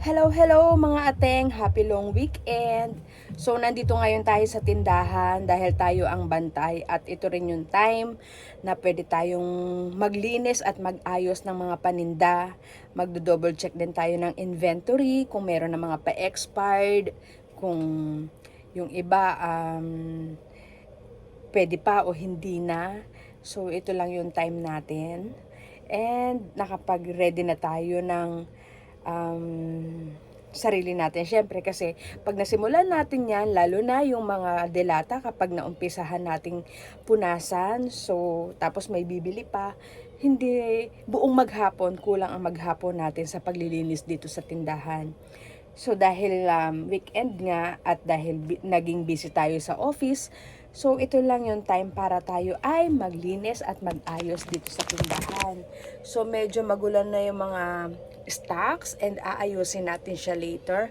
Hello, hello mga ateng. Happy long weekend. So, nandito ngayon tayo sa tindahan dahil tayo ang bantay at ito rin yung time na pwede tayong maglinis at mag-ayos ng mga paninda. Magdo-double check din tayo ng inventory kung meron na mga pa-expired, kung yung iba um, pwede pa o hindi na. So, ito lang yung time natin. And nakapag-ready na tayo ng um, sarili natin. Siyempre kasi pag nasimulan natin yan, lalo na yung mga delata kapag naumpisahan nating punasan, so tapos may bibili pa, hindi buong maghapon, kulang ang maghapon natin sa paglilinis dito sa tindahan. So dahil um, weekend nga at dahil bi- naging busy tayo sa office, so ito lang yung time para tayo ay maglinis at mag-ayos dito sa tindahan. So medyo magulan na yung mga stocks and aayusin natin siya later.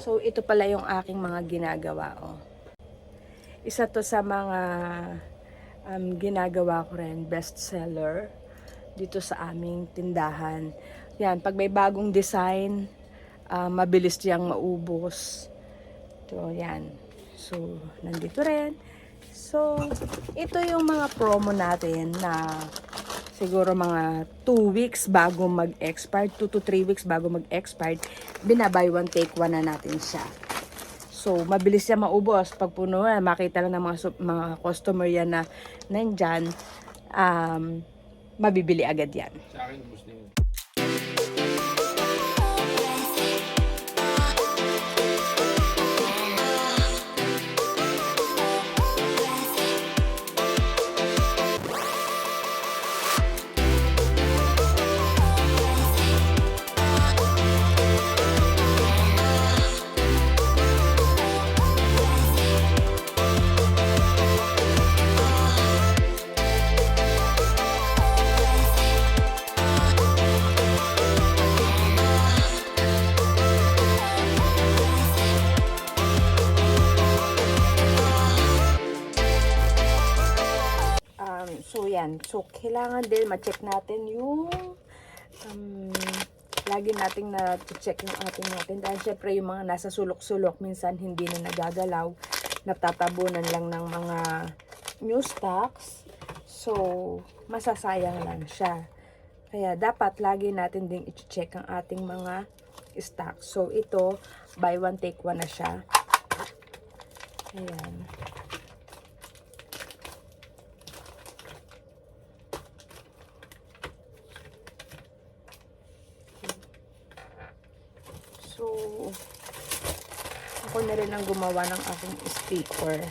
So ito pala yung aking mga ginagawa. Oh. Isa to sa mga um, ginagawa ko rin, bestseller dito sa aming tindahan. Yan, pag may bagong design, ah, mabilis diyang maubos. So, yan. So, nandito rin. So, ito yung mga promo natin na siguro mga 2 weeks bago mag-expire, 2 to 3 weeks bago mag-expire, binabuy one take one na natin siya. So, mabilis siya maubos. Pag puno na, makita lang ng mga, mga customer yan na nandyan, um, mabibili agad yan. Sa akin, gusto yun. Um, so yan. So kailangan din ma-check natin yung um, lagi nating na-check yung ating natin. Dahil syempre yung mga nasa sulok-sulok minsan hindi na nagagalaw. Natatabunan lang ng mga new stocks. So, masasayang lang siya. Kaya dapat lagi natin ding i-check ang ating mga stocks. So, ito, buy one, take one na siya. Ayan. So, ako na rin ang gumawa ng aking speaker.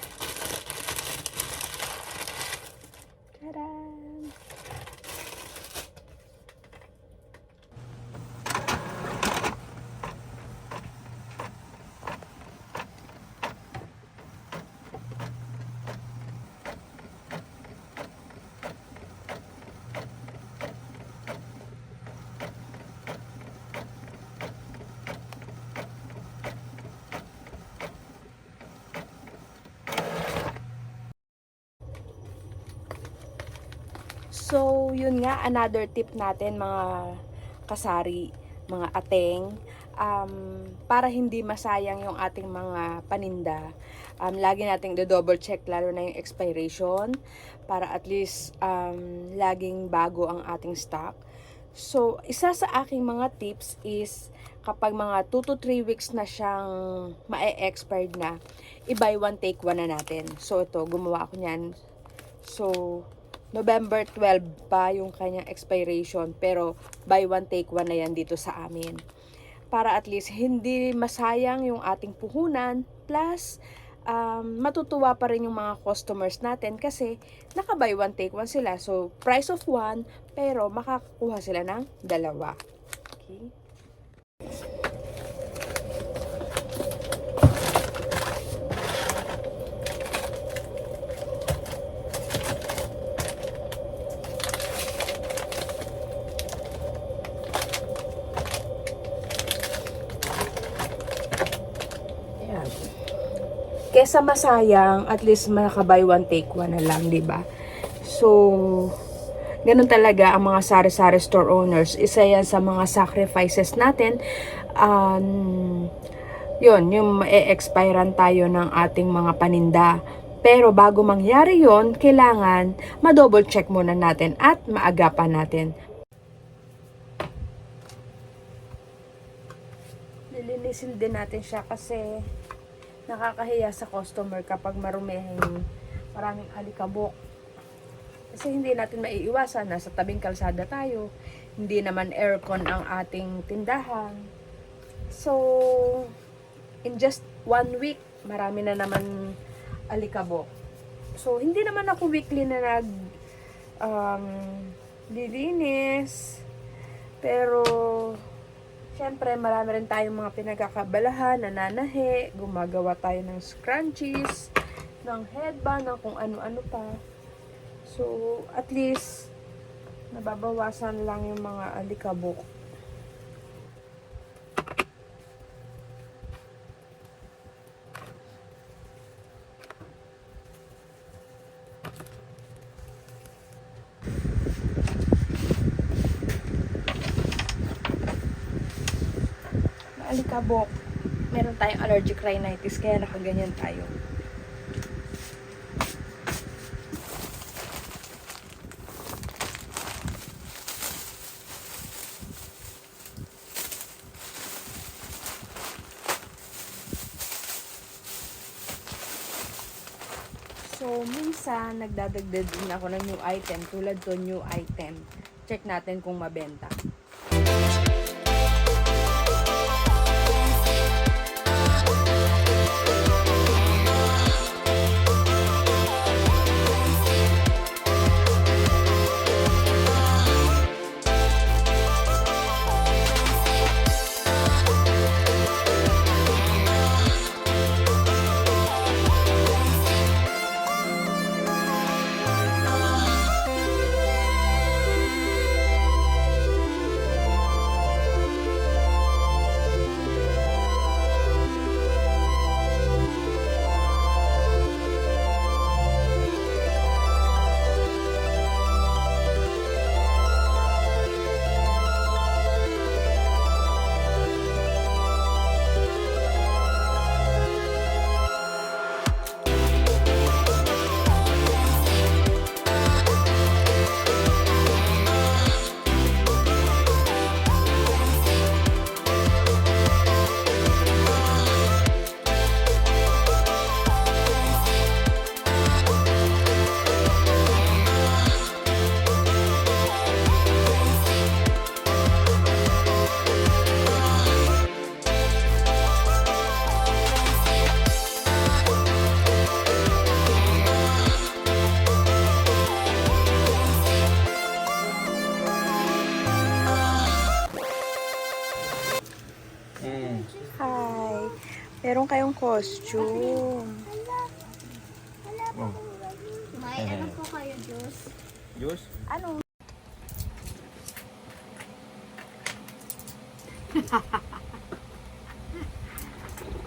So, yun nga, another tip natin mga kasari, mga ateng, um, para hindi masayang yung ating mga paninda, um, lagi nating do-double check lalo na yung expiration para at least um, laging bago ang ating stock. So, isa sa aking mga tips is kapag mga 2 to 3 weeks na siyang ma-expired na, i-buy one take one na natin. So, ito, gumawa ako niyan. So, November 12 pa yung kanyang expiration pero buy one take one na yan dito sa amin. Para at least hindi masayang yung ating puhunan plus um, matutuwa pa rin yung mga customers natin kasi naka buy one take one sila. So price of one pero makakakuha sila ng dalawa. Okay. Ayan. Kesa masayang, at least makaka-buy one take one na lang, 'di ba? So, Ganun talaga ang mga sari-sari store owners. Isa yan sa mga sacrifices natin. Um, yun, yung ma-expirean tayo ng ating mga paninda. Pero bago mangyari yon kailangan ma-double check muna natin at maagapan natin. Lilinisin din natin siya kasi nakakahiya sa customer kapag marumihing maraming alikabok. Kasi hindi natin maiiwasan, nasa tabing kalsada tayo. Hindi naman aircon ang ating tindahan. So, in just one week, marami na naman alikabok. So, hindi naman ako weekly na nag um, lilinis. Pero, syempre, marami rin tayong mga pinagkakabalahan, nananahi, gumagawa tayo ng scrunchies, ng headband, ng kung ano-ano pa. So, at least, nababawasan lang yung mga alikabok. Alikabok. Meron tayong allergic rhinitis, kaya nakaganyan tayo. So, minsan, nagdadagdag din ako ng new item. Tulad to new item. Check natin kung mabenta. Mm. Hi! Meron kayong costume. Oh. May ano po kayo, Diyos? Juice? Ano?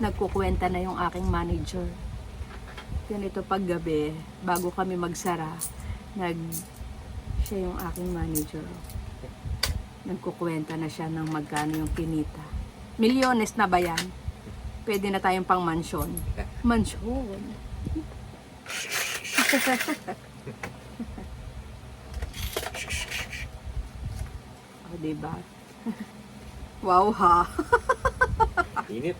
Nagkukwenta na yung aking manager. Ganito paggabi, bago kami magsara, nag siya yung aking manager. Nagkukwenta na siya ng magkano yung kinita. Milyones na ba yan? Pwede na tayong pang mansyon. Mansyon. O, diba? Wow ha. Init.